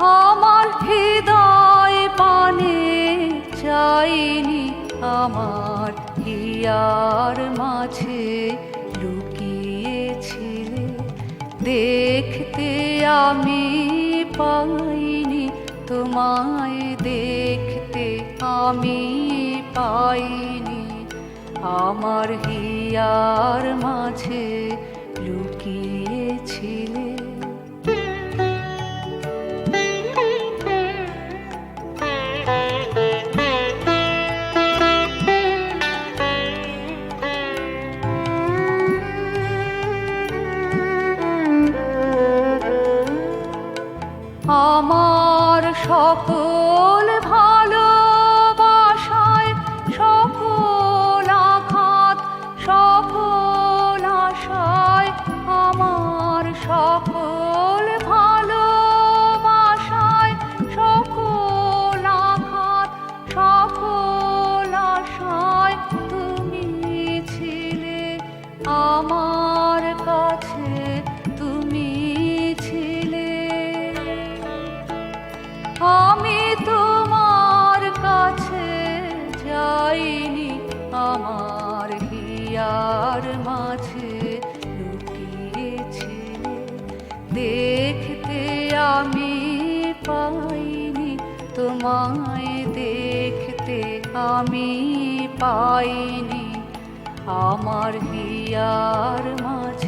আমার হৃদয় পানে চাইনি আমার হিয়ার মাঝে লুকিয়েছিলে। দেখতে আমি পাইনি, তোমায় দেখতে আমি পাইনি। আমার হিয়ার মাঝে আমার পাইনি। আমার হিয়ার মাঝে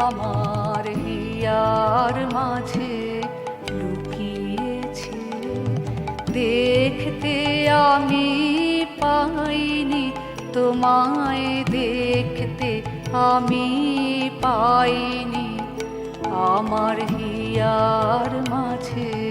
আমার হিয়ার মাঝে লুকিয়েছে। দেখতে আমি পাইনি তোমায় দেখতে আমি পাইনি। আমার হিয়ার মাঝে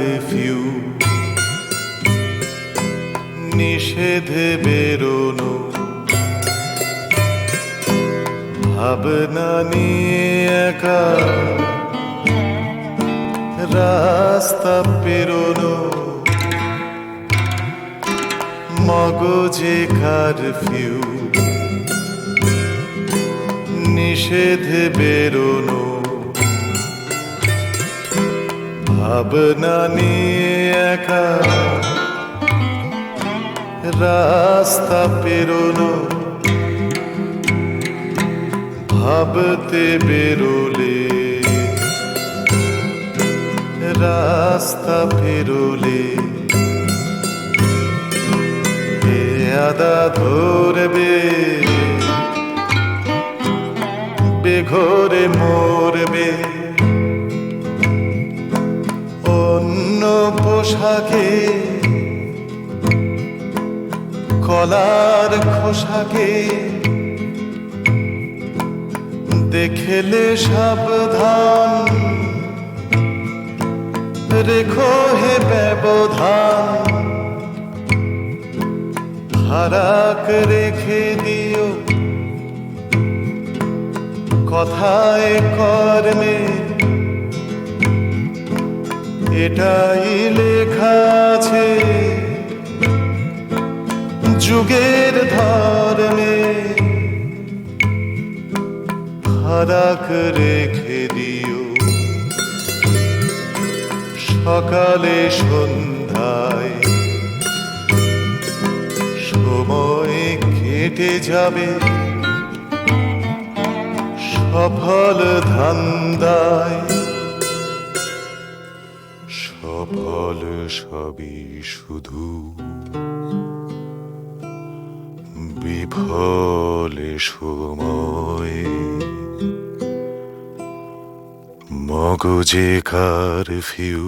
কারফিউ নিষেধে বেরোনো ভাবনা নিয়ে একা রাস্তা পেরোনো মগজে কারফিউ নিষেধে বেরোনো ভাবনা নিয়ে একা রাস্তা পেরোনো ভাবতে বেরোলে রাস্তা পেরোলে। আদা ধরবে বেঘরে মরবে। পোশাকে কলার খোসাকে দেখলে সাবধান। রেখো হে ব্যবধান হারাক রেখে দিও। কথায় কর্মে এটাই লেখা আছে। যুগের ধর্মে ফারাক রেখে দিও। সকালে সন্ধ্যায় সময় কেটে যাবে। সফল ধান্দায় সফল সবই শুধু বিফলে সময়। মগজে কারফিউ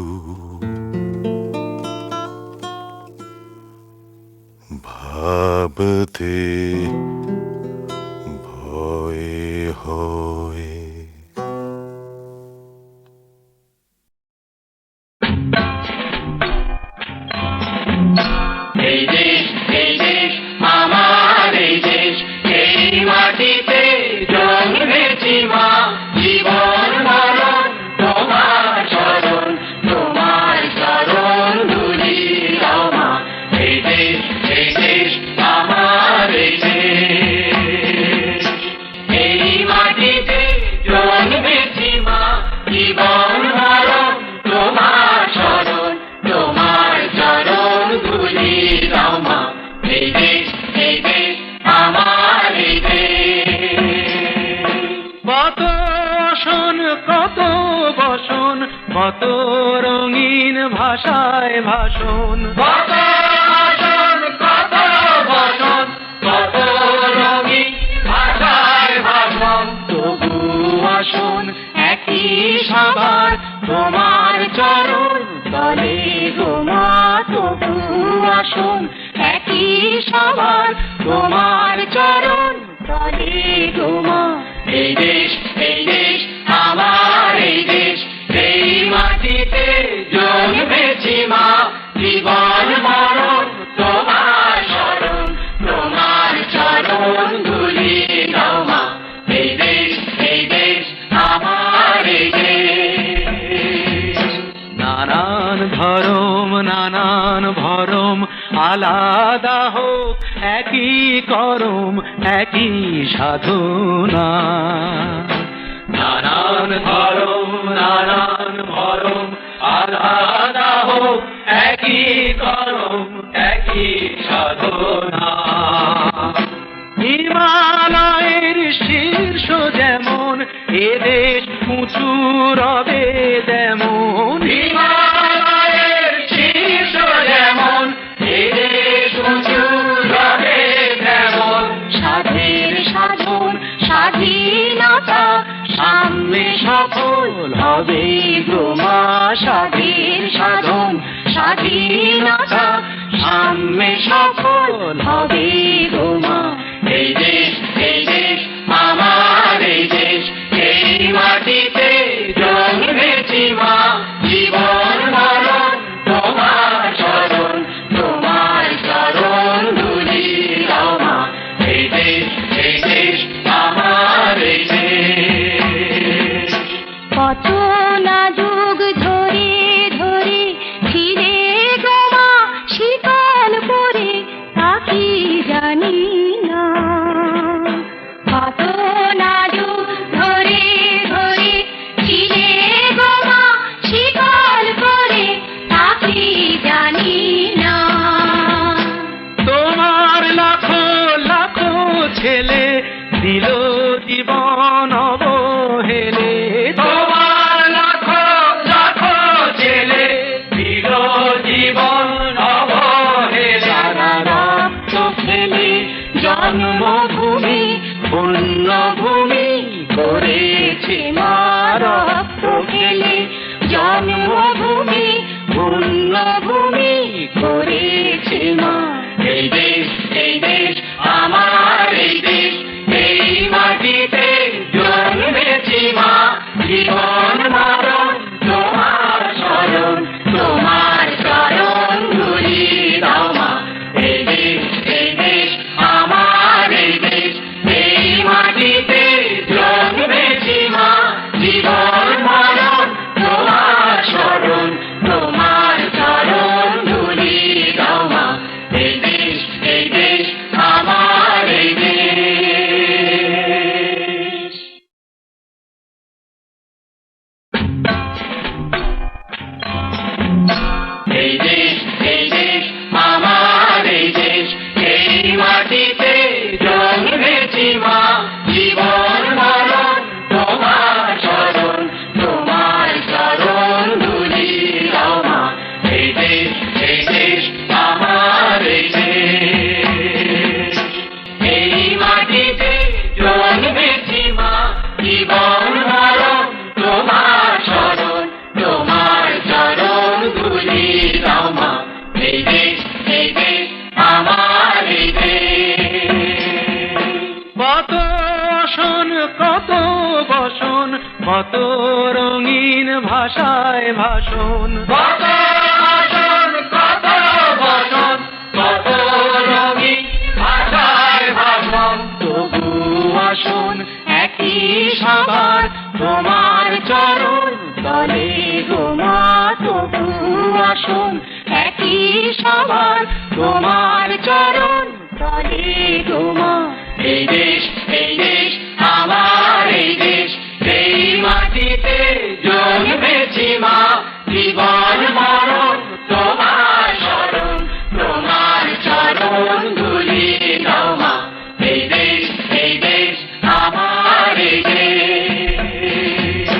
ভাবতে ভাষায় ভাষণ। সাধনা। নানান ধরম, নানান ভরম আলাদা হোক, একই করম, একই সাধনা। হিমালয়ের শীর্ষ যেমন এদেশ উঁচু রবে তোমা স্বাধীন সাধন, স্বাধীনতা, সামনে সফল হবে তোমা এই দেশ এই দেশ চরণ, তোমার চরণ ধুলি রমা এই দেশ এই দেশ। আমারি জন্মভূমি, পুণ্যভূমি করেছে মার প্রকেলে জন্মভূমি, পুণ্যভূমি করেছে মা। এই দেশ এই দেশ, আমার এই দেশ, এই মাটিতে কত আসন কত বসন কত রঙিন ভাষায় ভাষণ। কত আসন কত বসন কত রঙিন ভাষায় ভাষণ। তবু আসন একই সবার তোমার চরণ তলে গোমা তবু আসন। গোমা এই দেশ এই দেশ আমার এই দেশ এই মাটিতে জন্মেছি মা। জীবন মরণ তোমার শরণ তোমার চরণ ধুলি দাও মা। এই দেশ এই দেশ আমার এই দেশ।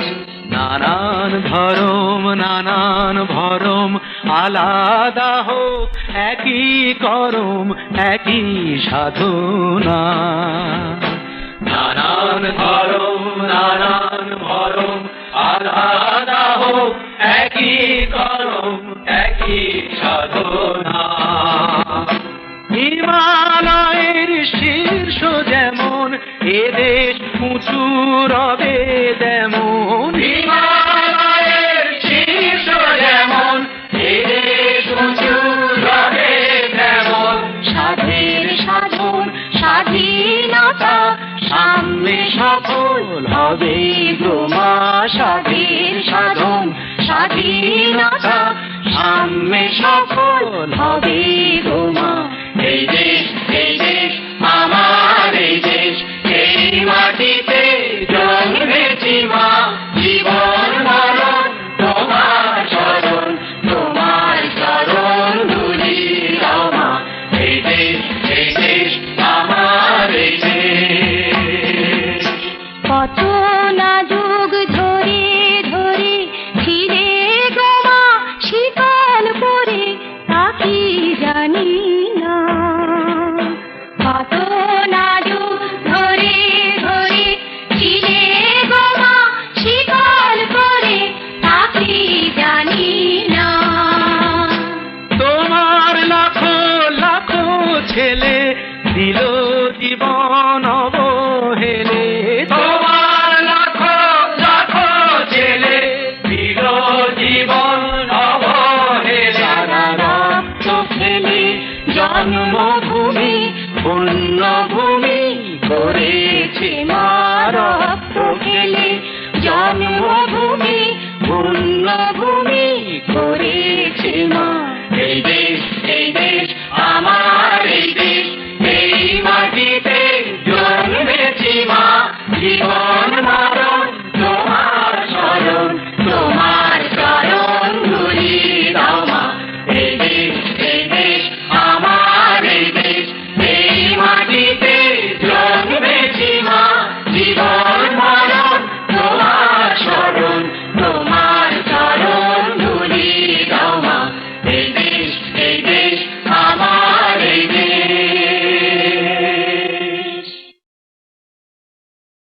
নানান ধরম নানান ভরম আলাদা হোক একই করম। একই সাধনা। নানান ধরম, নানান ভরম আলাদা হোক, একই করম, একই সাধনা। হিমালয়ের শীর্ষ যেমন এদেশ উঁচু রবে তেমন। হিমালয়ের হবে তোমা সাধের সাধন? স্বাধীনতা সামনে সফল হবে তোমা এই দেশ এই দেশ, আমার এই দেশ, এই মাটিতে জন্মেছি মা। জন্মভূমি পুণ্যভূমি করেছি মা। এই দেশ এই দেশ আমার এই দেশ।